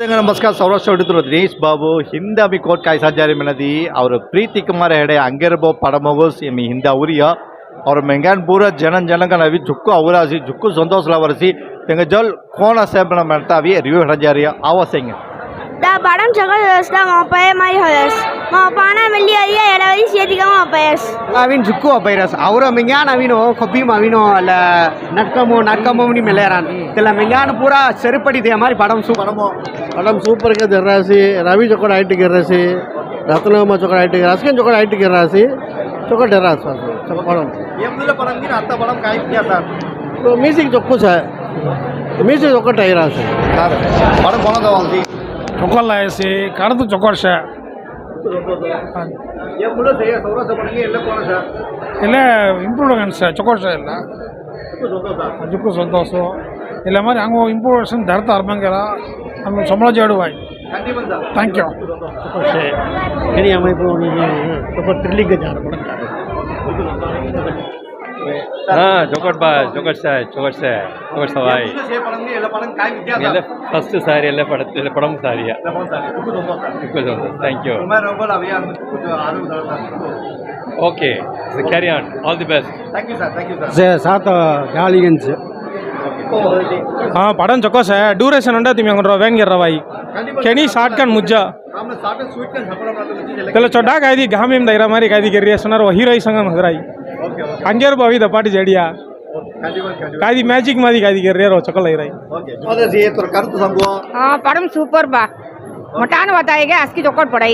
नमस्कार सौराष्ट्र दिनेश बाबू हिंदा भी कॉर्ट का जारी मिला और प्रीति कुमार हेडे अंगेरबो पड़मोस ये मैं हिंदा उरिया और मैंगान पूरा जनन जनन का नवी झुक्को आवरा सी झुक्को संतोष लावर कौन आसे बना मरता रिव्यू हटा जा रही દા બાળમ છગલ દસદા મોપાએ મારી હરસ મોપાના મિલી હરિયા એરાવી સેતિકા મોપાયસ આવીન જુક્કો અપાયરસ આવરો મિંગાન આવીનો ખભીમ આવીનો એટલે નટકમો નટકમો ની મિલેરાન એટલે મિંગાન પૂરા செருப்படி தே மாதிரி படம் சூப்பர் படம் சூப்பர் કે દરરાસી રવિ ચોકડ આઈટ ગરરાસી રત્નમ ચોકડ આઈટ ગરરાસી ચોકડ આઈટ ગરરાસી ચોકડ ડરાસ ચોકડ પடம் એમદુલ પરમ કી આતા પடம் કાઈ ક્યા સર તો મ્યુઝિક ચોખ્ખું છે મ્યુઝિક ચોકડ ટાયરા છે પடம் કોણ દવાલ થી ಚೊಕೊಲ್ಲ ಎಸಿ ಕಡದು ಚೊಕೋರ್ಷ ಇಲ್ಲ ಇಂಪ್ರೂವ್ ಸರ್ ಚೊಕೋರ್ಷ ಇಲ್ಲ ಅದಕ್ಕೂ ಸಂತೋಷ ಇಲ್ಲ ಮಾರಿ ಹಂಗೆ ಇಂಪ್ರೂವೇಷನ್ ಧರ್ತ ಅರ್ಮಂಗೆಲ್ಲ ನಮ್ಮ ಸಂಬಳ ಜೇಡುವಾಯ್ ಥ್ಯಾಂಕ್ ಯು ಚೊಕೋರ್ಷೆ ಹಿರಿಯ ಮೈಬೂರು ತುಂಬ ತ್ರಿಲಿಂಗ ಜಾರು ಕೊಡುತ್ತಾರೆ હા ચોકટભાઈ ચોકટ સાહેબ ચોકટ સાહેબ ચોકટ સવાઈ એટલે ફર્સ્ટ સારી એટલે પડ એટલે પડમ સારી thank you okay carry on all the best thank you sir thank you sir sir ஜாலிகன்ஸ் हाँ पढ़न चुका है ड्यूरेशन अंडा तुम अंगन वेन गिर रवाई कैनी शार्ट कन मुज्जा चलो चड्डा कायदी घाम दईरा मारी कायदी गिर रही है सुनार वो हीरो संग हजराई அஞ்சே ரூபாய் வீத பாட்டு செடியா காதி மேஜிக் மாதிரி காதி கேரியர் சொக்கல இறை கருத்து சம்பவம் हाँ படம் சூப்பர் பா மொட்டான பார்த்தாயிக அஸ்கி தொக்கோட் படை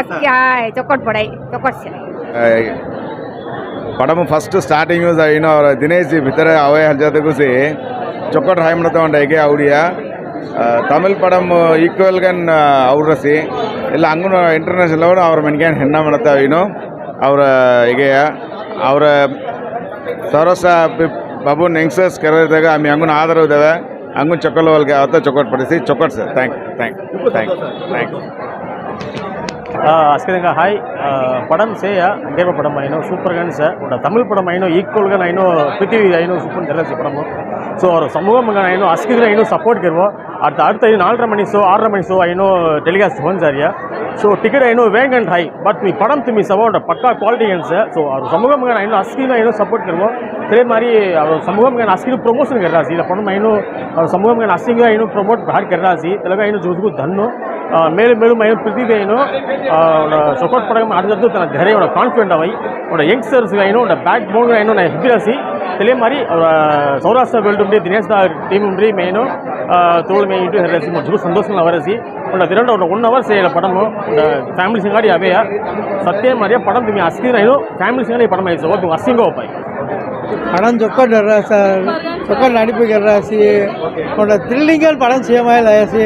ಅಸ್ಕಿ ಹಾಯ್ ತೊಕೊಟ್ ಪಡೈ ತೊಕೊಟ್ಸಿ ಪಡಮ ಫಸ್ಟ್ ಸ್ಟಾರ್ಟಿಂಗ್ ಏನು ಅವ್ರ ದಿನೇಶ್ ಬಿತ್ತರ ಅವೇ ಹಂಚದ ಕೂಸಿ ಚೊಕ್ಕಟ್ ಹಾಯ್ಮಣ ತಗೊಂಡೈಕೆ ಅವಡಿಯ ತಮಿಳ್ ಪಡಮ್ ಈಕ್ವಲ್ಗನ್ ಅವ್ರಸಿ ಇಲ್ಲ ಹಂಗೂ ಇಂಟರ್ನ್ಯಾಷನಲ್ ಅವ್ರು ಅವ್ರ ಮನ್ಗೇನು ಹೆಣ್ಣ ಮಾಡತ್ತಾವ ಏನು ಅವರ ಹೆಗೆಯ, ಅವರ ಸರಸ ಬಾಬು ನೆಂಗ್ಸಸ್ ಕೆರೆದಾಗ ಆಮೇಲೆ ಹಂಗೂ ಆಧಾರ ಇದ್ದಾವೆ. ಹಂಗೂ ಚಕ್ಕಲ್ ಹೋಲ್ಗೆ ಅವತ್ತ ಚೊಕೋಟ್ ಪಡಿಸಿ. ಚೊಕೋಟ್ sir thank you thank you thank you thank you ಅಷ್ಟೇ ಹಾಯ್. ಪಡಂ ಸೇಯ ಹಂಗೇಪ ಪಡಮ್ಮ ಐನೋ, ಸೂಪರ್ ಗಣ ಸರ್ ಒಟ್ಟು ತಮಿಳು ಪಡಮ್ಮ ಐನೋ ಈಕ್ವಲ್ಗೆ ನಾನು ಪಿ ಟಿ ವಿ ಐನೋ, ಸೂಪರ್ ಜನರಲ್ ಸೂಪರಮ್ಮ ಸೊ, ಅವರು ಸಮೂಹ ಮಗ ಐನೋ ಅಷ್ಟಿದ್ರೆ ಐನೋ ಸಪೋರ್ಟ್ಗಿರ್ಬೋ அடுத்த அடுத்த நாலரை மணி ಶೋ ஆறரை மணி ಶೋ ಏನೋ ಟೆಲಿಕಾಸ್ಟ್ ಹೋನ್ சாரியா ஸோ டிக்கெட் ಏನೋ வேங் அண்ட் ಹೈ பட் ಮೀ படம் ತಿಮ್ಮಿ ಸಮೌಂಡ್ பக்கா ಕ್ವಾಲಿಟಿ ಏನು ಸರ್ ಸೊ ಅವ್ರ சமூகம் ಏನು அஸ்கினா ಏನೋ சப்போர்ட் கருவோம் அதே மாதிரி அவர் சமூகம் அஸ்கினு ப்ரொமோஷன் கர்றா சி இல்லை படம் ಏನು அவர் சமூகம் ಅಸ್ಕಿಗೆ ಏನು ಪ್ರಮೋಟ್ ಭಾರಿ ಕರ್ರಾ ಸಿ ತೆಲಗ ಏನು ಜೋಸ್ಗೂ ಧನ್ನು மேலும் மேலும் ஐயோ பிரதிதை ஐயோ சப்போர்ட் படம் அடுத்தடுத்து தன தைரியோட கான்ஃபிடென்ட் அவை அவனோட யங்ஸ்டர்ஸ்க்கு ஐயோ அவனோட பேக் போன் ஐயோ நான் ஹிபிராசி தெரிய மாதிரி சௌராஷ்டிரா வேல்டு தினேஷ் தா டீம் மெயினும் ತೋಳ್ಮೆಯಿಟ್ಟು ಹೆರಸಿ ಮಜ್ಜಿಗೂ ಸಂತೋಷನ ಅವರಸಿ ಒಂದು ಅದೆರಡು ಒಂದು ಒನ್ ಅವರ್ಸ್ ಇಲ್ಲ ಪಡಮು ಫ್ಯಾಮಿಲಿ ಸಿಂಗಾಡಿ ಅವೆಯ ಸತ್ಯ ಮರಿಯ ಪಡಮ್ ತುಮಿ ಅಸ್ಕಿನ ಇದು ಫ್ಯಾಮಿಲಿ ಸಿಂಗಾಡಿ ಪಡಮ್ ಆಯ್ತು ಒಂದು ಅಸ್ಸಿಂಗ ಒಪ್ಪಾಯಿ படம் சொக்கட் வர்றாசி சொக்கட் நடிப்பு கர்றாசி உன்னோட த்ரில்லிங்கல் படம் சேமாயில் ஆயாசி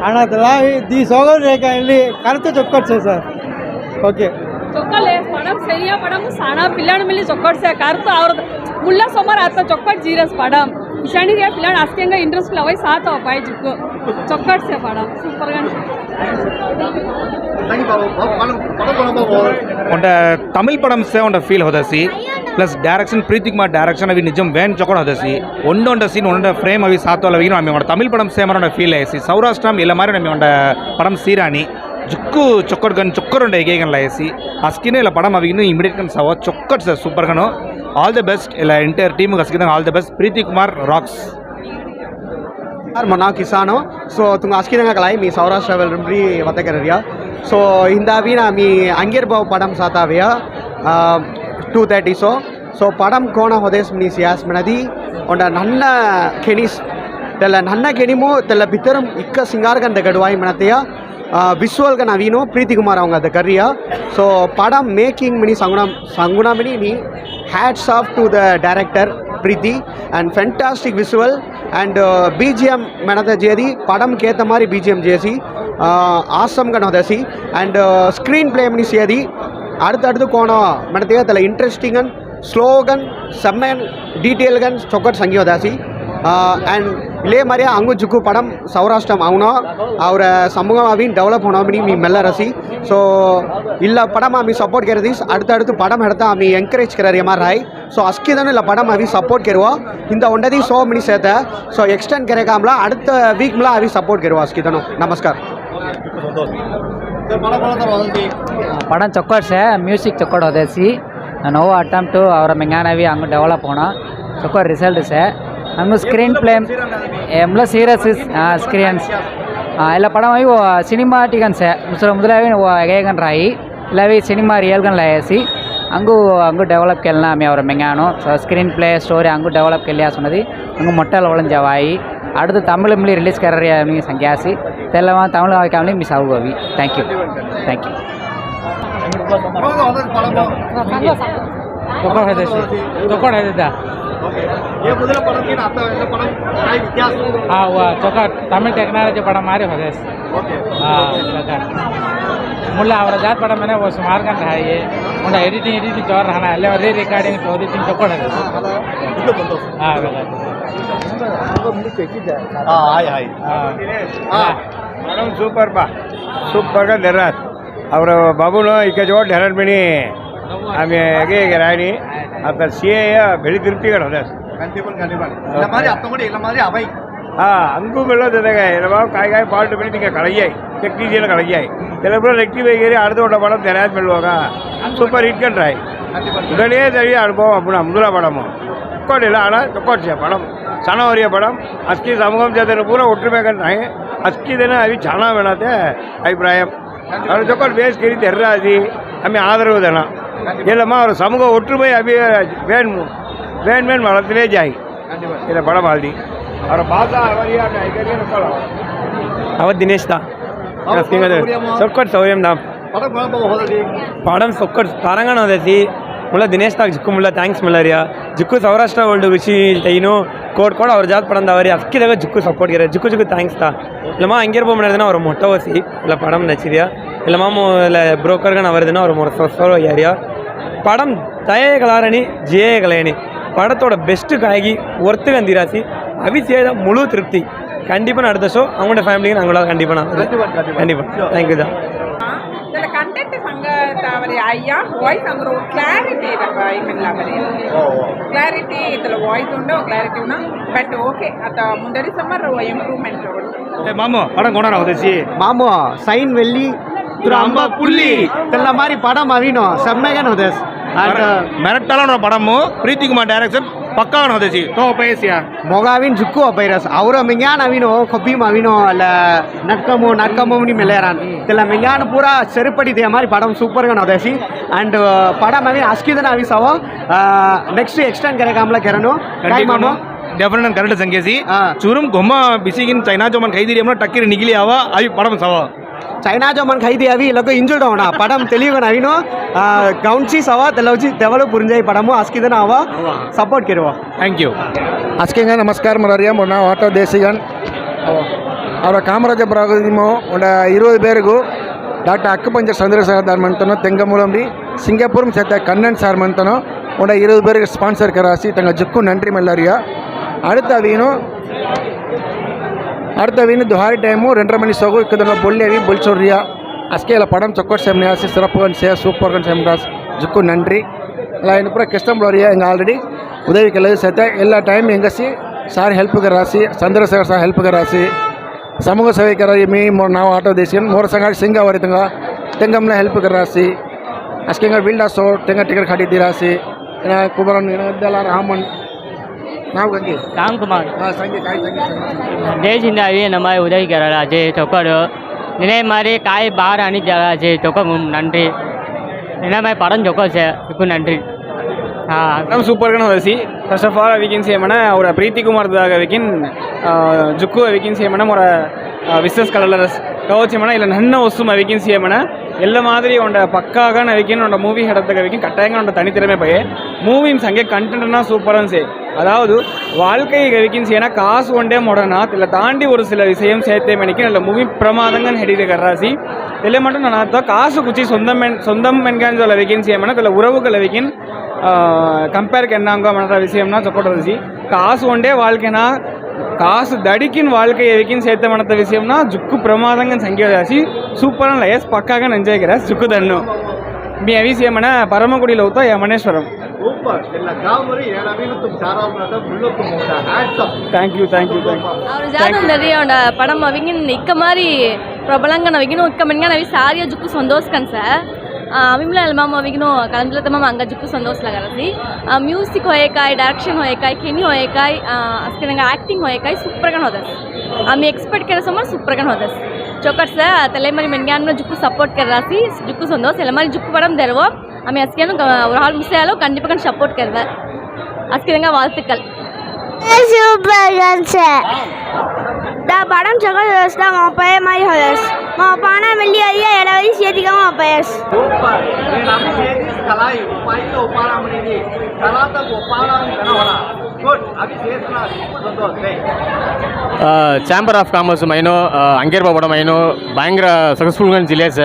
ஆனால் அதெல்லாம் தி சோகர் ரேகா இல்லி கருத்து சொக்கட் சார் ஓకే ಚೊಕ್ಕಲೆ ಪಡಮ್ ಸರಿಯ ಪಡಮ್ ಸಣ್ಣ ಪಿಲ್ಲಾಣ ಮೇಲೆ ಚೊಕ್ಕಡ್ಸ ಕರ್ತು ಅವ್ರದ್ದು ಮುಳ್ಳ ಸೋಮಾರ ಆತ ಚೊಕ್ಕಟ್ ಜೀರಸ್ ಪಡಮ್ షనిగా పిల్లలు అస్కంగా ఇంట్రెస్ట్ అవి సాత అబ్బాయి జుక్కు చొక్కట్ సేపడం సూపర్గా ఉంటే తమిళ్ పడం సే ఉండ feel హోదసి plus direction Preethi Kumar direction అవి నిజం వేన్ చొక్కడ హోదసి ఉండ ఉండ సీన్ ఉండ ఫ్రేమ్ అవి సాతోల వీను ఆమె ఉండ తమిళ్ పడం సేమర్ ఉండ ఫీల్ అయ్యేసి సౌరాష్ట్రం ఇలా మారి ఆమె ఉండ படம் சீராணி ஜுக்கு சொக்கட் கன் சொக்கருண்ட எகேகன்ல ஏசி அஸ்கினே இல்லை படம் அவங்க இன்னும் இமிடியட் கன் சவா சொக்கட் சார் சூப்பர் கனோ ಇನ್ನು immediate gun ಸವ ಚೊಕ್ಕಟ್ sir super ಗನು all the best ಇಲ್ಲ entire team ಅಸ್ಕಿನ all the best Preethi Kumar rocks ಯಾರು ಮನಾ ಕಿಸಾನು ಸೊ ತುಂಗ ಅಸ್ಕಿದಂಗ ಕಲಾಯಿ ಮೀ ಸೌರಾಷ್ಟ್ರ ವೆಲ್ರಿ ವತಕರಿಯ ಸೊ ಹಿಂದಾವಿನ ಮೀ ಅಂಗೇರ್ ಬಾವ್ ಪಡಂ ಸಾತಾವಿಯ ಟೂ ತರ್ಟಿ ಸೊ ಸೊ ಪಡಂ ಕೋಣ ಹೊದೇಸ್ ಮೀ ಸಿಯಾಸ್ ಮೆಣದಿ ಒಂಡ ನನ್ನ ಕೆಣಿಸ್ ತೆಲ್ಲ ನನ್ನ ಕೆಣಿಮು ತೆಲ್ಲ ಬಿತ್ತರಂ ಇಕ್ಕ ಸಿಂಗಾರ್ಗಂದ ಗಡುವಾಯಿ ಮೆಣತೆಯ ವಿಶ್ವಲ್ಗ ನವೀನು ಪ್ರೀತಿ ಕುಮಾರ್ ಅವಂಗ ಅದ ಕರ್ರಿಯ ಸೊ ಪಡಂ ಮೇಕಿಂಗ್ ಮಿನಿ ಸಂಗುಣ ಸಂಗುಣ ಮಿನಿ ನೀ hats off to the director Preethi and fantastic visual and BGM మెనద చేసి పడంకి ఏత మారి బీజిఎం చేసి ఆసమ్గా నొదసి అండ్ స్క్రీన్ ప్లేమ్ని చేది అడుతడుతు కోణం మన దేవతల ఇంట్రెస్టింగ్ అండ్ స్లోగన్ సమ్మెన్ డీటెయిల్గా చొక్కటి సంగీత దాసి అండ్ ಆ್ಯಂಡ್ ಇಲ್ಲೇ ಮರಿಯ ಹಂಗು ಜುಕ್ಕು ಪಡಂ ಸೌರಾಷ್ಟ್ರಂ ಅವನು ಅವರ ಸಮೂಹ ಅವಿ ಡೆವಲಪ್ ಹೋಣಿ మీ మెల్లరసి సో ఇలా పడం ఆమె సపోర్ట్ కెరది அடுத்தடுத்து படம் எடுத்தா ஆமி என்கரேஜ் கரர் எமார் ஹாய் ஸோ அஸ்கிதன் இல்லை படம் அவி சப்போர்ட் கெருவோ இந்த ஒண்டதி சோ மணி சேர்த்த ஸோ எக்ஸ்டெண்ட் கிடைக்காமல அடுத்த வீக்ல அவி சப்போர்ட் கெருவோ அஸ்கிதனும் நமஸ்கார் ಪಡಂ ಚೊಕ್ಕೋಡ್ಸೆ ಮ್ಯೂಸಿಕ್ ಚೊಕ್ಕೋಡ್ ಹೋದೇಸಿ ನೋವು ಅಟೆಂಪ್ಟು ಅವರ ಮೆಂಗಾನವಿ ಹಂಗೆ ಡೆವಲಪ್ ಹೋಣ ಚೊಕ್ಕೋಡ್ ರಿಸಲ್ಟ್ ಸೆ ನಮ್ಮ ಸ್ಕ್ರೀನ್ ಪ್ಲೇ ಎಲ್ಲ ಸೀರಿಯಸ್ ಸ್ಕ್ರೀನ್ಸ್ ಎಲ್ಲ పడమవి సినిమాటికన్స్ ముసలముదలవి ఏగన్ రాయి ఇలావి సినిమా రియల్గన్లు వేసి అంగు అంగు డెవలప్కి వెళ్ళినా మేము ఎవరు మింగాను సో స్క్రీన్ ప్లే స్టోరీ అంగు డెవలప్కి వెళ్ళాల్సినది అంగు మొట్టలు అవడం జవాయి அடுத்து தமிழ் மொழி ரிலீஸ் கரறி அப்படின்னு சங்கியாசி தெல்லவா தமிழ் காமலையும் மிஸ் ஆகுகோவி தேங்க்யூ தேங்க்யூ கொக்கோட கொக்கோட હા ચોક્કસ તમે ટેકનોલોજી પடம் મારી ಮುಲ್ಲ ಅವರ ಜಾತ್ ಪಡ ಮನೆ ಒಸ್ ಮಾರ್ಕಂತ ಹಾಯಿ. ಮುಂಡ ಎಡಿಟಿಂಗ್ ಎಡಿಟಿಂಗ್ ಚೋರ ಹಣ. ಅಲ್ಲೇ ರೀ ರೆಕಾರ್ಡಿಂಗ್ ಎಡಿಟಿಂಗ್ ತಗೊಳ್ಳೋದು ಮೇಡಮ್ ಸೂಪರ್ ಬಾ. ಸೂಪರ್ ಧರಾತ್ ಅವರ ಬಾಬುನು ಈಗ ಜೋಡ್ ಧರಣ್ ಬಿಣಿ ಆಮೇಲೆ ರಾಣಿ? அப்போ சிஏஏ வெளி திருப்திகள் அதான் கண்டிப்பாக கண்டிப்பாக இந்த எல்லாம் காய் பால்ட்டு பண்ணி நீங்கள் கலையாய் டெக்னீஷியன் கலையாய் சில பேர் ரெக்டிஃபை கறி அடுத்தோட படம் தெரியாது பண்ணுவாங்க சூப்பர் ஹிட் கண்ட்ராய் உடனே தெரிய அனுபவம் அப்படின்னா முதலா படமும். தொக்கோடி இல்லை ஆனால் தொக்கோட்சியா படம். சனவரிய படம். அஸ்கி சமூகம் சேர்த்து பூரா ஒற்றுமை கண்டாங்க அஸ்கி தானே அவி சனா வேணாத்த அபிப்பிராயம் தொக்கோட் வேஸ்கிரி தெர்ராசி அம்மி ஆதரவு தானா. இல்லம்மா ஒரு சமூக ஒற்றுமை அபி வேணும் வேன் வேன் வளத்திலே ஜாய் இல்லை படம் ஆல்டி அவரை பார்த்தா அவரியா ಅವತ್ತು ದಿನೇಶ್ ದಾ ಸೊಕ್ಕಟ್ ಸೌರ್ಯಂ ದಾ படம் படம் ಹೋದದಿ ಪಾಡಮ್ ಸೊಕ್ಕಟ್ ತಾರಂಗಣ ಹೋದೈತಿ ಮುಲ್ಲ Dinesh ತಾಗ ಜಿಕ್ಕು ಮುಲ್ಲ thanks ಮುಲ್ಲರಿಯ ಜಿಕ್ಕು Saurashtra world ವಿಷಿ ಟೈನು code code ಅವ್ರ ಜಾತ್ ಪಡಂದ ಅವರಿ ಅಕ್ಕಿದಾಗ ಜಿಕ್ಕು ಸಪೋರ್ಟ್ ಗಿರ ಜಿಕ್ಕು ಜಿಕ್ಕು ಥ್ಯಾಂಕ್ಸ್ ತಾ ಇಲ್ಲಮ್ಮ ಹಂಗಿರ್ಬೋ ಮಾಡಿದ್ರೆ ಅವ್ರ ಮೊಟ್ಟ ವಸಿ ಇಲ್ಲ ಪಡಮ್ ನಚಿರಿಯ ಇಲ್ಲಮ್ಮ ಇಲ್ಲ ಬ್ರೋಕರ್ಗನ ಅವರದಿನ ಅವ್ರ ಮೊರ சொசோ ஏரியா படம் தயகலாரணி ஜெயகலையணி படத்தோட பெஸ்ட்டு காய்கி ஒர்த்து கந்திராசி அவிசேத முழு திருப்தி கண்டிப்பாக அடுத்த ஷோ அவங்களோட ஃபேமிலிக்கு நாங்களோட கண்டிப்பாக நான் கண்டிப்பாக தேங்க்யூ தான் ಇದರ ಕಂಟೆಂಟ್ ಸಂಗತ ಅವರಿ ಅಯ್ಯ ವಾಯ್ಸ್ ಅಂದ್ರೆ ಕ್ಲಾರಿಟಿ ಇದೆ ಇಮೆಲ್ಲ ಅವರಿ ಕ್ಲಾರಿಟಿ ಇದರ ವಾಯ್ಸ್ ಉಂಡು ಕ್ಲಾರಿಟಿ ಉಂಡು ಬಟ್ ಓಕೆ ಅತ ಮುಂದರಿ ಸಮ್ಮರ್ ಇಂಪ್ರೂವ್ಮೆಂಟ್ மாமா படம் கொண்டாட உதசி ಮಾಮು ಸೈನ್ ವೆಲ್ಲಿ திரு அம்மா புள்ளி தெல்ல மாதிரி படம் அறியணும் செம்மையா நோதஸ் அண்ட் ಮೆರಟ್ಟಾಲೋಣ ಪಡಮು ಪ್ರೀತಿ ಕುಮಾರ್ ಡೈರೆಕ್ಷನ್ ಪಕ್ಕಾ ನೋದೇಸಿ તો પૈસા મોગાવીન જુક્કો અપૈરસ આવરો મિંગાન અવિનો ખભીમ અવિનો એટલે નટકમો નટકમોની મેલેરાન તેલા મિંગાન પૂરા செருப்படி தே மாதிரி படம் சூப்பர் கன உதேசி அண்ட் படம் அவி அஸ்கிதன அவி சவோ ನೆಕ್ಸ್ಟ್ ಎಕ್ಸ್ಟೆಂಡ್ કરે કામલા કરનો કાઈ મામો ડેફરન કરટ સંગેસી ચુરમ ગોમા બિસીગિન ચાઇના જોમન ખાઈ દીરી એમનો ટક્કીર નીકળી આવા આવી પடம் સવા ચાઇના જો મને ખાઈ દે આવી એ લોકો ಇಂಜುರ್ಡ್ ಅವಣ ಪಡಮ್ ತೆಲಿಯೋಣ ಅವಿನು ಗೌಂಡ್ಸಿ ಸವ ತೆಲವಜಿ ತೆವಲು ಪುರಿಂಜಾಯಿ ಪಡಮು ಆಸ್ಕಿದನ ಅವ ಸಪೋರ್ಟ್ ಕಿರುವ ಥ್ಯಾಂಕ್ ಯು ಆಸ್ಕಿಂಗ ನಮಸ್ಕಾರ ಮರರಿಯ ಮೊನ್ನ ಆಟೋ ದೇಶಿಗನ್ ಅವರ ಕಾಮರಾಜಪುರಮು ಒಂದ ಇರುವದು ಬೇರಿಗೂ ಡಾಕ್ಟರ್ ಅಕ್ಕಪಂಚ ಚಂದ್ರಶೇಖರ್ ದಾರ್ ಮಂತನೋ ತೆಂಗಮೂಲಂರಿ ಸಿಂಗಾಪುರ್ ಸೇತ ಕಣ್ಣನ್ ಸಾರ್ ಮಂತನೋ ಒಂದ ಇರುವದು ಬೇರಿಗೆ ಸ್ಪಾನ್ಸರ್ ಕರಾಸಿ ತಂಗ ಜಕ್ಕು ನನ್ರಿ ಮಲ್ಲರಿಯ அடுத்த வீணும் ಅರ್ಧವಿನ ದುಹಾರಿ ಟೈಮು ರೆಂಡರ ಮಣಿ ಸೋಗು ಇಕ್ಕದನ್ನ ಬೊಲ್ಲೇವಿ ಬೊಲ್ಸೋರ್ರಿಯ ಅಸ್ಕೆ ಇಲ್ಲ ಪಡಮ್ ಚೊಕ್ಕೋಟ್ ಸೇಮ್ ನಿವಾಸಿ ಸಿರಪ್ಪನ್ ಸೇ சூப்பர்கன் சேம்ராஸ் ஜுக்கு நன்றி எல்லாம் எனக்கு பூரா கஷ்டம் வரையா எங்கள் ஆல்ரெடி உதவிக்கு எல்லாத்தையும் சேர்த்தேன் எல்லா டைம் எங்கேசி சார் ஹெல்ப்புக்கு ராசி சந்திரசேகர் சார் ஹெல்ப்புக்கு ராசி சமூக சேவைக்கர மீ ನಾವು ಆಟೋ ದೇಶನ್ ಮೂರು ಸಂಗಾಡಿ ಸಿಂಗ ಅವರಿತಂಗ ತೆಂಗಮ್ಮನ ಹೆಲ್ಪ್ಗೆ ರಾಸಿ ಅಷ್ಟೇ ವೀಲ್ಡಾಸೋ ತೆಂಗ ಟಿಕೆಟ್ ಕಟ್ಟಿದ್ದೀರಾಸಿ ಕುಮಾರನ್ ರಾಮನ್ ನಾವು ಗಂಗೆ ರಾಮ್ ಕುಮಾರ್ ಹಾಂ ಸಂಜೆ ಕಾಯಿ ಸಂಜೆ ಸಂಜೆ ದೇಶದಿಂದ ಅವಿ ನಮ್ಮ ಉದಯ ಕೇರಳ ಜೆ ಚೊಕ್ಕಡು ನಿನ್ನೆ ಮಾರಿ ಕಾಯಿ ಬಾರ ಅಣಿ ಜಾಗ ಜೆ ಚೊಕ್ಕ நன்றி ನಿನ್ನೆ ಮಾರಿ ಪಡಂ ಚೊಕ್ಕ ಸೆ ಇಕ್ಕು நன்றி ಹಾಂ ಪಡಮ್ ಸೂಪರ್ಗನ ಹೋದಸಿ ಫಸ್ಟ್ ಆಫ್ ಆಲ್ ಅವಿಕಿನ್ ಸೇಮಣ ಅವರ ಪ್ರೀತಿ ಕುಮಾರ್ದಾಗ ಅವಿಕಿನ್ ಜುಕ್ಕು ಅವಿಕಿನ್ ಸೇಮಣ ಅವರ ಬಿಸ್ನೆಸ್ ಕಲರ್ಸ್ ಕವಚಮಣ ಇಲ್ಲ ನನ್ನ ವಸ್ತು ಅವಿಕಿನ್ ಸೇಮಣ ಎಲ್ಲ மாதிரி உண்ட பக்காக நவிக்கின் உண்ட மூவி ஹெடத்துக்கு வைக்கும் கட்டாயங்க உண்ட தனித்திறமை பைய மூவியும் சங்கே கண்டென்ட்னா சூப்பராக சே அதாவது வாழ்க்கை வெக்கின்சி ஏன்னா காசு ஒன்றே மொடனா இல்லை தாண்டி ஒரு சில விஷயம் சேர்த்தே மணிக்கு நல்ல மூவி பிரமாதங்கன்னு ஹெடிது கர்ராசி இதில் மட்டும் நான் அர்த்தம் காசு குச்சி சொந்தம் சொந்தம் என்கான்னு சொல்ல வெக்கின்சி ஏமனா இல்லை உறவுகள் வெக்கின் கம்பேருக்கு என்னாங்க பண்ணுற விஷயம்னா சொல்லிடுறது காசு ஒன்றே வாழ்க்கைனா காசு தடிக்கின் வாழ்க்கை எதுக்கின்னு சேர்த்த மனத்த விஷயம்னா ஜுக்கு பிரமாதங்கன் சங்கீதாசி சூப்பரான எஸ் பக்காக நெஞ்சாய்க்கிறேன் சுக்கு தண்ணும் மீ அவிசியமன பரமக்குடியில் ஊத்தா யமனேஸ்வரம் ಸೂಪರ್ ಎಲ್ಲ ಕಾಮರಿ ಏಳವಿಲು ತುಂಬ ಚಾರಾಮದ ಮುಳ್ಳು ತುಂಬ hats off thank you thank you ಅವ್ರ ಜಾತಂ ನಡೆಯೋಣ படம் அவங்க நிற்க மாதிரி பிரபலங்கன வைக்கணும் இக்க மணிங்க நவி சாரியா ஜுக்கு சந்தோஷ்கன் சார் ಅವಿಮ್ಲ ಅಲ್ಮಾಮ ಅವಿಗಿನೋ ಕಳಂದ್ಲ ತಮ್ಮ ಅಂಗ ಜುಕ್ಕು ಸಂತೋಷ ಲಗರಸಿ ಮ್ಯೂಸಿಕ್ ಹೋಯಕಾಯ್ ಡೈರೆಕ್ಷನ್ ಹೋಯಕಾಯ್ ಕೆನಿ ಹೋಯಕಾಯ್ ಅಸ್ಕೆ ನಂಗೆ ಆ್ಯಕ್ಟಿಂಗ್ ಹೋಯಕಾಯ್ ಸೂಪರ್ಗನ್ ಹೋದಸ್ ಆಮಿ ಎಕ್ಸ್ಪರ್ಟ್ ಕೆರ ಸಮ ಸೂಪರ್ಗನ್ ಹೋದಸ್ ಚೊಕಟ್ಸ ತಲೆ ಮರಿ ಮೆನ್ಗಾನ್ ಜುಕ್ಕು ಸಪೋರ್ಟ್ ಕರ್ರಾಸಿ ಜುಕ್ಕು ಸಂತೋಷ ಎಲ್ಲ ಮರಿ ಜುಕ್ಕು ಬಡಮ್ ದೆರವೋ ஆமே அஸ்கேனும் ஒரு ஆள் மிஸ் ஆகும் கண்டிப்பாக கண்டு சப்போர்ட் கேள்வேன் அஸ்கேனுங்க வாழ்த்துக்கள் இந்த படம் சகல் யோஸ் தான் உன் பையன் மாதிரி ஹோயஸ் உன் பணம் வெள்ளி அரிய இடவதி சேர்த்திக்காம உன் பையஸ் ఛాంబర్ ఆఫ్ కామర్స్ మైనో అంగేర్బాబడం మైనో భయంకర సక్సెస్ఫుల్గా జిల్లేస్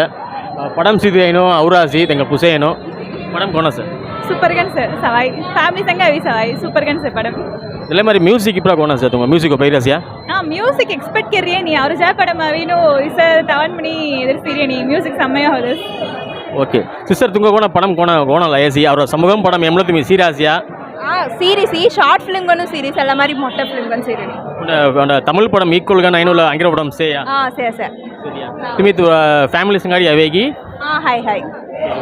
తర్వాత ఉపారామణి కనవరా good Abhishek Santosh chamber of commerce ಮೈನು ಅಂಗೇರ್ಬ ಪಡಮ್ ಐನು ಭಯಂಕರ ಸಕ್ಸಸ್ಫುಲ್ ಜಿಲ್ಲೆ ಪಡಮ್ ಸಿದು ಏನು ಔರಾಸಿ ತೆಂಗ ಪುಸೆ ಏನು ಪಡಮ್ ಕೋಣ sir super gun sir Sawai family ಸಂಗ ಅವಿ ಸವಾಯಿ ಸೂಪರ್ ಗನ್ ಸರ್ ಪಡಂ ಇಲ್ಲ మరి ಮ್ಯೂಸಿಕ್ ಇಪ್ಪ ಕೋಣ ಸರ್ ತುಂಬ ಮ್ಯೂಸಿಕ್ ಪೈರಸಿಯಾ ಹಾಂ ಮ್ಯೂಸಿಕ್ ಎಕ್ಸ್ಪೆಕ್ಟ್ ಕೆರಿಯೇ ನೀ ಅವ್ರ ಜಾ ಪಡಂ ಅವಿನು ಸರ್ ತವನ್ ಮಣಿ ಎದುರಿಸಿರಿಯ ನೀ ಮ್ಯೂಸಿಕ್ ಸಮಯ ಹೋದಸ್ ಓಕೆ ಸಿಸ್ಟರ್ ತುಂಗ ಕೋಣ ಪಡಮ್ ಕೋಣ ಕೋಣ ಲಯಸಿ ಅವರ ಸಮೂಹಂ ಪಡಮ್ ಎಮ್ಲತ್ತು మీ సీరాసియా సీరీస్ ఈ షార్ట్ ఫిల్మ్ గను సీరీస్ అలా మరి మొట్ట ఫిల్మ్ గను సీరీస్ ತಮಿಳ್ ಪಡಮ್ ಈಕ್ವಲ್ గా నైన్ అంగిర పడమ్ సేయా ఆ సే సే ತುಮಿ ಫ್ಯಾಮಿಲಿ ಸಂಗಾಡಿ ಅವೇಗಿ ఆ హాయ్ హాయ్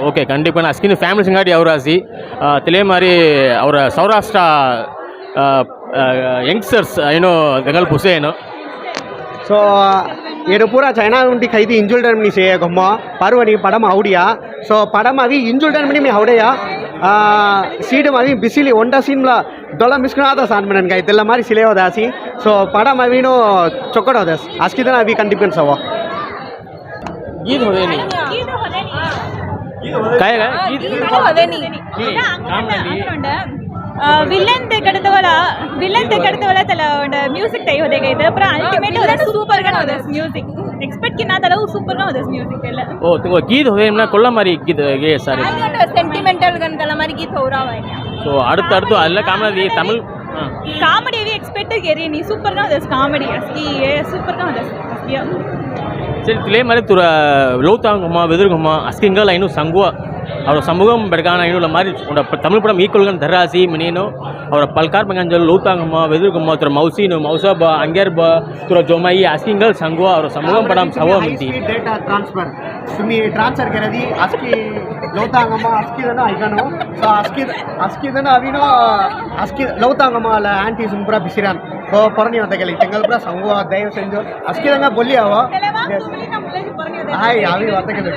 ಓಕೆ ಖಂಡಿತ ಅಸ್ಕಿನ ಫ್ಯಾಮಿಲಿ ಸಂಗಾಡಿ ಅವರಾಸಿ ತಲೆ ಮಾರಿ ಅವರ ಸೌರಾಷ್ಟ್ರ ಯಂಗ್ಸ್ಟರ್ಸ್ ಏನೋ ಗಂಗಲ್ ಪುಸೆ ಏನು So, ఏడు పూరా చైనా నుండి ఖైదీ ఇంజుల్డన్ మీ సే గొమ్మ పరువని పడమ ఔడియా సో పడమ అవి ఇంజుల్డన్ ಮನಿ ಮಿ ಹೌಡೆಯ ಸೀಡ್ ಅವಿ ಬಿಸಿಲಿ ಒಂಡ ಸೀನ್ಲ ದೊಳ ಮಿಸ್ಕನಾದ ಸಾನ್ ಮನನ್ ಗೈ ತೆಲ್ಲ ಮಾರಿ ಸಿಲೆ ಹೋದಾಸಿ ಸೊ ಪಡ ಮವಿನೂ ಚೊಕ್ಕಡೋದೆಸ್ ಅಷ್ಟಿದನ ಅವಿ ಕಂಡಿಪೆನ್ಸ್ ಅವ ಗೀದ್ ಹೋದೇನಿ ಕಾಯಗ ಗೀದ್ ಹೋದೇನಿ ವಿಲನ್ ತೆಗೆದವಳ ವಿಲನ್ ತೆಗೆದವಳ ತಲ ಒಂದು ಮ್ಯೂಸಿಕ್ ತೈ ಹೋದೆ ಗೈದ ಪರ ಅಲ್ಟಿಮೇಟ್ ಹೋದ ಸೂಪರ್ ಗಣ ಹೋದ ಮ್ಯೂಸಿಕ್ ಎಕ್ಸ್ಪೆಕ್ಟ್ ಕಿನ್ನ ತಲ ಸೂಪರ್ ಗಣ ಹೋದ ಮ್ಯೂಸಿಕ್ ಎಲ್ಲ ಓ ತುಂಬ ಗೀದ್ ಹೋದೆ ನಾ ಕೊಲ್ಲ ಮಾರಿ ಗೀದ್ ಗೆ ಸಾರಿ ಸೆಂಟಿಮೆಂಟಲ್ ಗನ್ ತಲ ಮಾರಿ ಗೀದ್ ಹೋರಾವ ಸೊ அடுத்து அடுத்து அதெல்லாம் காமெடி தமிழ் కామెడీ ఏవి ఎక్స్పెక్టెడ్ ఎరియని సూపర్గా ఉంది కామెడీ అసలు సూపర్గా ఉంది சரி இதுலேயே மாதிரி துற லோத்தாங்குமா வெதுருங்குமா அஸ்கிங்கல் ஐநூ சங்குவா அவரோட சமூகம் பெடகான ஐநூல மாதிரி தமிழ் படம் ஈக்குவல்గా ధరాసి నేను అవర పల్కార్ పంగంజల్ లూతాంగమ్మ వెదురుగమ్మ తుర మౌసీను మౌసాబ అంగేర్బ తుర జొమై అస్కింగల్ సంగువా అవర సమూహం పడం సవా మింది డేటా ట్రాన్స్ఫర్ తుమి ట్రాన్స్ఫర్ కరది అస్కి ಲೌತಾಂಗಮ್ಮ ಅಸ್ಕಿದನ ಐಕನು ಸೊ ಅಸ್ಕಿದ ಅಸ್ಕಿದನ ಅವಿನೋ ಅಸ್ಕಿ ಲೌತಾಂಗಮ್ಮ ಅಲ್ಲ ಆಂಟಿ ಸುಂಬ್ರ ಬಿಸಿರಾನ್ ಓ ಪರ್ಣಿ ಅಂತ ಕೇಳಿ ತಿಂಗಳ ಪುರ ಸಂಗು ದಯವು ಸಂಜು ಅಸ್ಕಿದಂಗ ಬೊಲ್ಲಿ ಅವ ಹಾಯ್ ಯಾವಿ ಅಂತ ಕೇಳಿ